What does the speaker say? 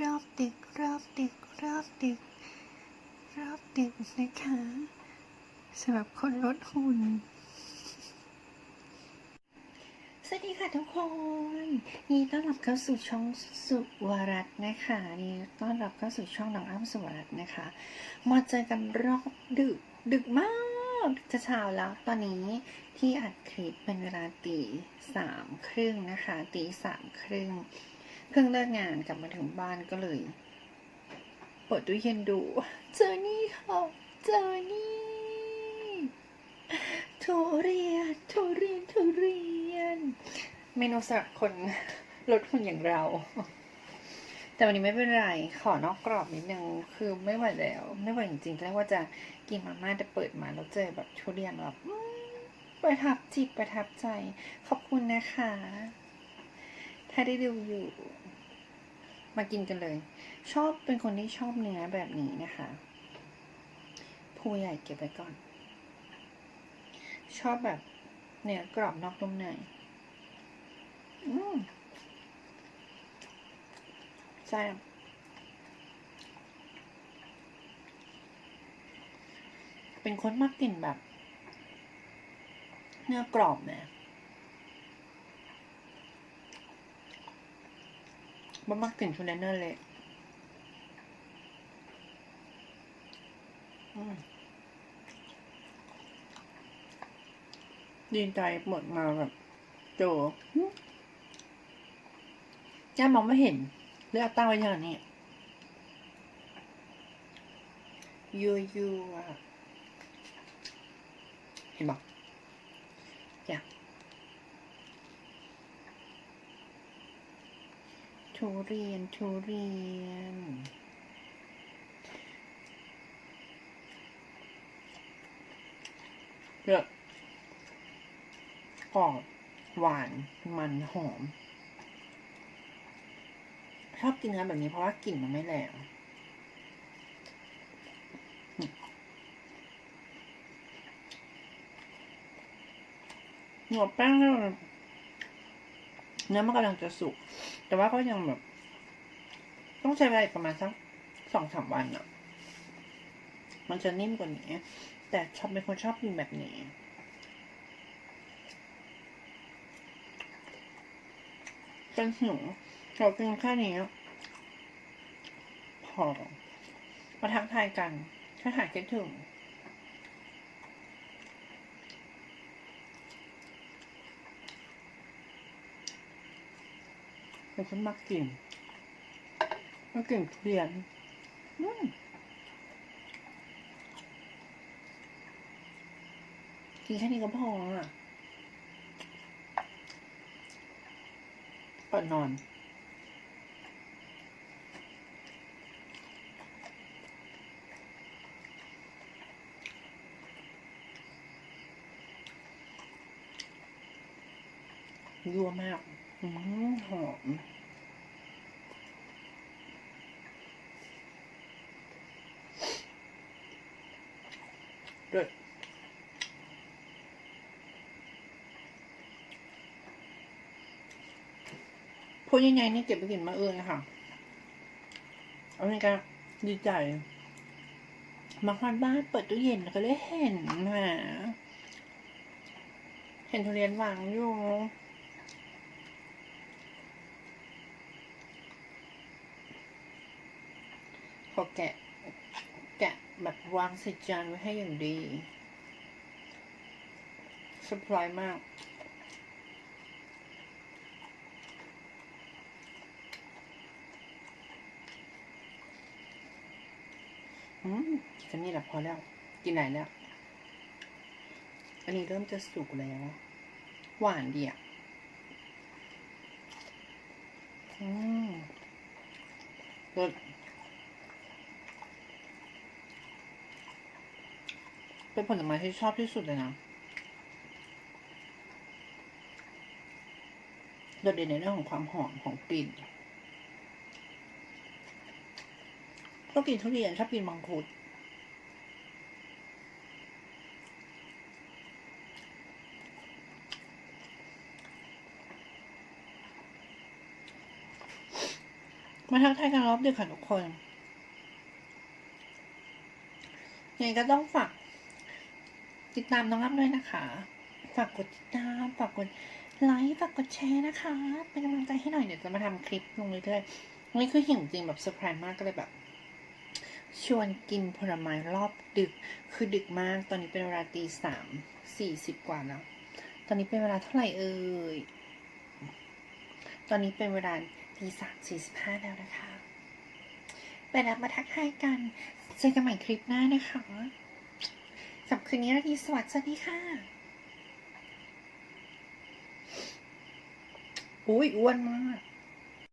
รอบดึกรอบดึกรอบดึกรอบดึกนะคะสำหรับคนลดหุ่น สวัสดีค่ะทุกคนยินดีต้อนรับเข้าสู่ช่องสุวรัตน์นะคะยินดีต้อนรับเข้าสู่ช่องน้องอ้ำสุวรัตน์นะคะ มาเจอกันรอบดึกดึกมาก จะเช้าแล้วตอนนี้ที่อัดคลิปเป็นเวลาตีสามครึ่งนะคะตีสามครึ่ง เพิ่งเลิกงานกลับมาถึงบ้านก็เลย เปิดตู้เย็นดู เจอนี่ค่ะเจอนี่ทุเรียนทุเรียนทุเรียน เมนูสำหรับคนลดหุ่นอย่างเรา แต่วันนี้ไม่เป็นไร ขอนอกกรอบนิดนึง คือไม่ไหวแล้ว ไม่ไหวจริงๆแรกว่าจะกินมาม่าแต่เปิดมาแล้วเจอแบบทุเรียนแบบประทับจิตประทับใจ ขอบคุณนะคะ ถ้าได้ดูอยู่ มากินกันเลย ชอบเป็นคนที่ชอบเนื้อแบบนี้นะคะผู้ใหญ่เก็บไว้ก่อน ชอบแบบเนื้อกรอบนอกนุ่มในอืมใช่เป็นคนมากกินแบบ เนื้อกรอบนะ บ่มากกลิ่นชูเนเนอร์เลยดีใจหมดมาแบบโจย่ามองไม่เห็นเลือกตั้งไว้อย่างนี้ยูยูอะเห็นบอกจ้ะ ทุเรียน ทุเรียน เลือกกรอบหวาน มันหอม ชอบกินเนื้อแบบนี้เพราะว่ากลิ่นมันไม่แรงหัวแป้งเนี่ยมันเนื้อมันกำลังจะสุก แต่ว่าก็ยังแบบ ต้องใช้เวลาประมาณสักสองสามวันอะมันจะนิ่มกว่านี้ แต่ชอบเป็นคนชอบกินแบบนี้เป็นหิวเรากินแค่นี้พอมาทักทายกันถ้าหายคิดถึง เป็นคนมักกินมักกินทุเรียนอืมกินแค่นี้ก็พออะก่อนนอนยั่วมาก หอมเด็ดพูดยังไงนี่เก็บไปกินมาเอื้องค่ะเอาไงกันดีใจ มาฮอนบ้านเปิดตู้เย็นก็เลยเห็นแหมเห็นทุเรียนวางอยู่ พอแกะแกะแบบวางใส่จานไว้ให้อย่างดีเซอร์ไพรส์มากอืมแค่นี้แหละพอแล้ว กินไหนแล้ว อันนี้เริ่มจะสุกแล้ว หวานดีอะ อืมรส เป็นผลไม้ที่ชอบที่สุดเลยนะโดดเด่นในเรื่องของความหอมของกลิ่นชอบกินทุเรียนชอบกินมังคุดมาทักทายกันรอบดึกค่ะทุกคนยังไงก็ต้องฝาก ติดตามน้องอ้ำด้วยนะคะ ฝากกดติดตาม ฝากกดไลค์ ฝากกดแชร์นะคะ เป็นกำลังใจให้หน่อยเดี๋ยวจะมาทำคลิปลงเรื่อยๆนี่คือหิวจริงแบบเซอร์ไพรส์มากก็เลยแบบ ชวนกินผลไม้รอบดึก คือดึกมาก ตอนนี้เป็นเวลาตีสามสี่สิบกว่าแล้ว ตอนนี้เป็นเวลาเท่าไหร่เอ่ย ตอนนี้เป็นเวลาตีสามสี่สิบห้าแล้วนะคะ ไปแล้วมาทักทายกัน เจอกันใหม่คลิปหน้านะคะ สำหรับคืนนี้ราตรีสวัสดิ์สวัสดีค่ะอุ้ยอ้วนมาก